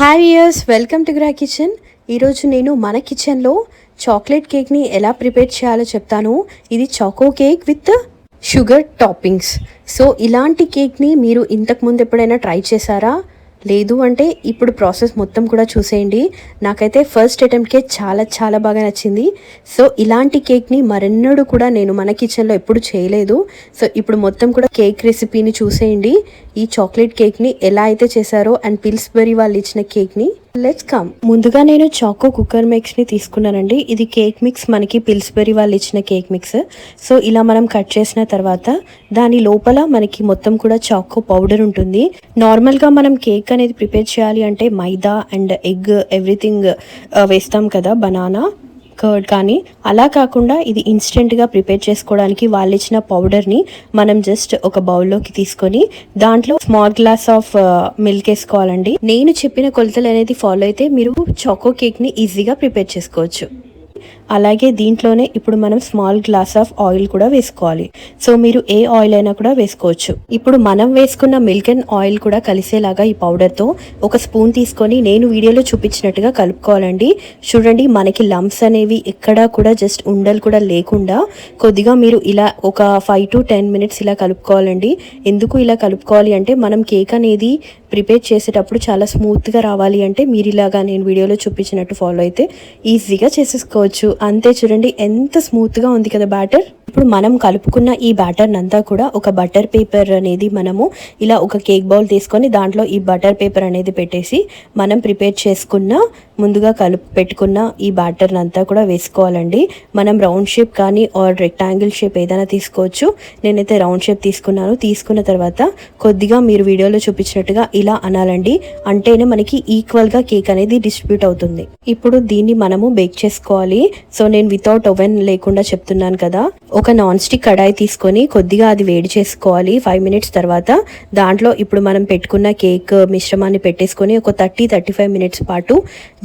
Hi years welcome to గ్రా kitchen ఈరోజు నేను మన కిచెన్లో చాక్లెట్ కేక్ని ఎలా ప్రిపేర్ చేయాలో చెప్తాను. ఇది choco cake with sugar toppings so ఇలాంటి కేక్ని మీరు ఇంతకుముందు ఎప్పుడైనా ట్రై చేశారా? లేదు అంటే ఇప్పుడు ప్రాసెస్ మొత్తం కూడా చూసేయండి. నాకైతే ఫస్ట్ అటెంప్ట్కే చాలా చాలా బాగా నచ్చింది. సో ఇలాంటి కేక్ని మరెన్నడూ కూడా నేను మన కిచెన్లో ఎప్పుడు చేయలేదు. సో ఇప్పుడు మొత్తం కూడా కేక్ రెసిపీని చూసేయండి. ఈ చాక్లెట్ కేక్ని ఎలా అయితే చేశారో అండ్ పిల్స్బెరీ వాళ్ళు ఇచ్చిన కేక్ని లెట్స్ కమ్ ముందుగా నేను చాకో కుక్కర్ మిక్స్ని తీసుకున్నానండి. ఇది కేక్ మిక్స్ మనకి పిల్స్బెరీ వాళ్ళు ఇచ్చిన కేక్ మిక్స్ సో ఇలా మనం కట్ చేసిన తర్వాత దాని లోపల మనకి మొత్తం కూడా చాకో పౌడర్ ఉంటుంది. నార్మల్గా మనం కేక్ అనేది ప్రిపేర్ చేయాలి అంటే మైదా అండ్ ఎగ్ ఎవ్రీథింగ్ వేస్తాం కదా బనానా కర్డ్ కానీ అలా కాకుండా ఇది ఇన్స్టెంట్గా ప్రిపేర్ చేసుకోవడానికి వాళ్ళు ఇచ్చిన పౌడర్ని మనం జస్ట్ ఒక బౌల్లోకి తీసుకొని దాంట్లో స్మాల్ గ్లాస్ ఆఫ్ మిల్క్ వేసుకోవాలండి. నేను చెప్పిన కొలతలు అనేది ఫాలో అయితే మీరు చాకో కేక్ని ఈజీగా ప్రిపేర్ చేసుకోవచ్చు. అలాగే దీంట్లోనే ఇప్పుడు మనం స్మాల్ గ్లాస్ ఆఫ్ ఆయిల్ కూడా వేసుకోవాలి. సో మీరు ఏ ఆయిల్ అయినా కూడా వేసుకోవచ్చు. ఇప్పుడు మనం వేసుకున్న మిల్క్ అండ్ ఆయిల్ కూడా కలిసేలాగా ఈ పౌడర్తో ఒక స్పూన్ తీసుకొని నేను వీడియోలో చూపించినట్టుగా కలుపుకోవాలండి. చూడండి మనకి లంప్స్ అనేవి ఎక్కడా కూడా జస్ట్ ఉండలు కూడా లేకుండా కొద్దిగా మీరు ఇలా ఒక ఫైవ్ టు టెన్ మినిట్స్ ఇలా కలుపుకోవాలండి. ఎందుకు ఇలా కలుపుకోవాలి అంటే మనం కేక్ అనేది ప్రిపేర్ చేసేటప్పుడు చాలా స్మూత్గా రావాలి అంటే మీరు ఇలాగా నేను వీడియోలో చూపించినట్టు ఫాలో అయితే ఈజీగా చేసేసుకోవచ్చు. అంతే చూడండి ఎంత స్మూత్గా ఉంది కదా బ్యాటర్ ఇప్పుడు మనం కలుపుకున్న ఈ బ్యాటర్ అంతా కూడా ఒక బటర్ పేపర్ అనేది మనము ఇలా ఒక కేక్ బౌల్ తీసుకొని దాంట్లో ఈ బటర్ పేపర్ అనేది పెట్టేసి మనం ప్రిపేర్ చేసుకున్న ముందుగా కలుపు పెట్టుకున్న ఈ బ్యాటర్ అంతా కూడా వేసుకోవాలండి. మనం రౌండ్ షేప్ కానీ ఆర్ రెక్టాంగిల్ షేప్ ఏదైనా తీసుకోవచ్చు. నేనైతే రౌండ్ షేప్ తీసుకున్నాను. తీసుకున్న తర్వాత కొద్దిగా మీరు వీడియోలో చూపించినట్టుగా ఇలా అనాలండి. అంటేనే మనకి ఈక్వల్గా కేక్ అనేది డిస్ట్రిబ్యూట్ అవుతుంది. ఇప్పుడు దీన్ని మనము బేక్ చేసుకోవాలి. సో నేను వితౌట్ ఓవెన్ లేకుండా చెప్తున్నాను కదా. ఒక నాన్ స్టిక్ కడాయి తీసుకొని కొద్దిగా అది వేడి చేసుకోవాలి. ఫైవ్ మినిట్స్ తర్వాత దాంట్లో ఇప్పుడు మనం పెట్టుకున్న కేక్ మిశ్రమాన్ని పెట్టేసుకొని ఒక థర్టీ థర్టీ ఫైవ్ మినిట్స్ పాటు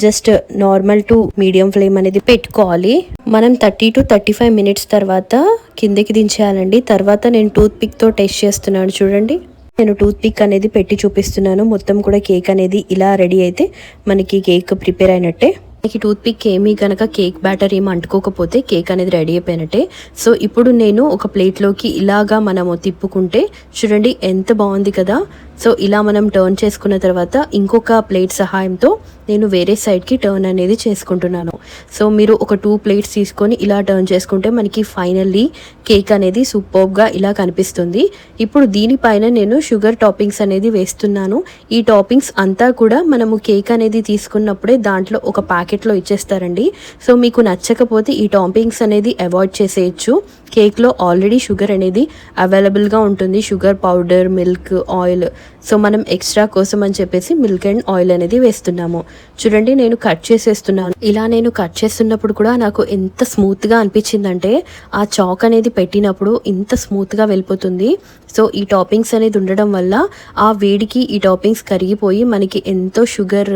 just normal to medium flame అనేది పెట్టుకోవాలి. మనం thirty to thirty five minutes తర్వాత కిందకి దించేయాలండి. తర్వాత నేను టూత్ పిక్తో టెస్ట్ చేస్తున్నాను చూడండి. నేను టూత్ పిక్ అనేది పెట్టి చూపిస్తున్నాను. మొత్తం కూడా కేక్ అనేది ఇలా రెడీ అయితే మనకి కేక్ ప్రిపేర్ అయినట్టే. మనకి టూత్ పిక్ ఏమీ కనుక కేక్ బ్యాటర్ ఏమి అంటుకోకపోతే కేక్ అనేది రెడీ అయిపోయినట్టే. సో ఇప్పుడు నేను ఒక ప్లేట్లోకి ఇలాగా మనము తిప్పుకుంటే చూడండి ఎంత బాగుంది కదా. సో ఇలా మనం టర్న్ చేసుకున్న తర్వాత ఇంకొక ప్లేట్ సహాయంతో నేను వేరే సైడ్కి టర్న్ అనేది చేసుకుంటున్నాను. సో మీరు ఒక టూ ప్లేట్స్ తీసుకొని ఇలా టర్న్ చేసుకుంటే మనకి ఫైనల్లీ కేక్ అనేది సూపర్గా ఇలా కనిపిస్తుంది. ఇప్పుడు దీనిపైన నేను షుగర్ టాపింగ్స్ అనేది వేస్తున్నాను. ఈ టాపింగ్స్ అంతా కూడా మనము కేక్ అనేది తీసుకున్నప్పుడే దాంట్లో ఒక ప్యాకెట్లో ఇచ్చేస్తారండి. సో మీకు నచ్చకపోతే ఈ టాపింగ్స్ అనేది అవాయిడ్ చేసేయచ్చు. కేక్లో ఆల్రెడీ షుగర్ అనేది అవైలబుల్గా ఉంటుంది. Sugar powder milk oil. So మనం ఎక్స్ట్రా కోసం అని చెప్పేసి మిల్క్ అండ్ ఆయిల్ అనేది వేస్తున్నాము. చూడండి నేను కట్ చేసేస్తున్నాను. ఇలా నేను కట్ చేస్తున్నప్పుడు కూడా నాకు ఎంత స్మూత్గా అనిపించిందంటే ఆ చాక్ అనేది పెట్టినప్పుడు ఇంత స్మూత్గా వెళ్ళిపోతుంది. సో ఈ టాపింగ్స్ అనేది ఉండడం వల్ల ఆ వేడికి ఈ టాపింగ్స్ కరిగిపోయి మనకి ఎంతో షుగర్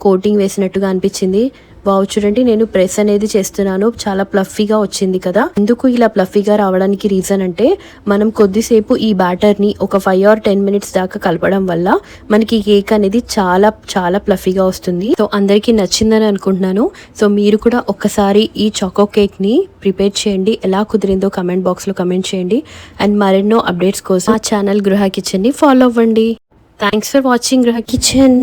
కోటింగ్ వేసినట్టుగా అనిపించింది. వావ్ చూడండి నేను ప్రెస్ అనేది చేస్తున్నాను. చాలా ప్లఫీగా వచ్చింది కదా. ఎందుకు ఇలా ప్లఫీగా రావడానికి రీజన్ అంటే మనం కొద్దిసేపు ఈ బ్యాటర్ని ఒక ఫైవ్ ఆర్ టెన్ మినిట్స్ దాకా కలపడం వల్ల మనకి కేక్ అనేది చాలా చాలా ప్లఫీగా వస్తుంది. సో అందరికీ నచ్చిందని అనుకుంటున్నాను. సో మీరు కూడా ఒక్కసారి ఈ చాకో కేక్ని ప్రిపేర్ చేయండి. ఎలా కుదిరిందో కమెంట్ బాక్స్లో కమెంట్ చేయండి. అండ్ మరెన్నో అప్డేట్స్ కోసం ఆ ఛానల్ గృహ కిచెన్ని ఫాలో అవ్వండి. Thanks for watching Gruha kitchen.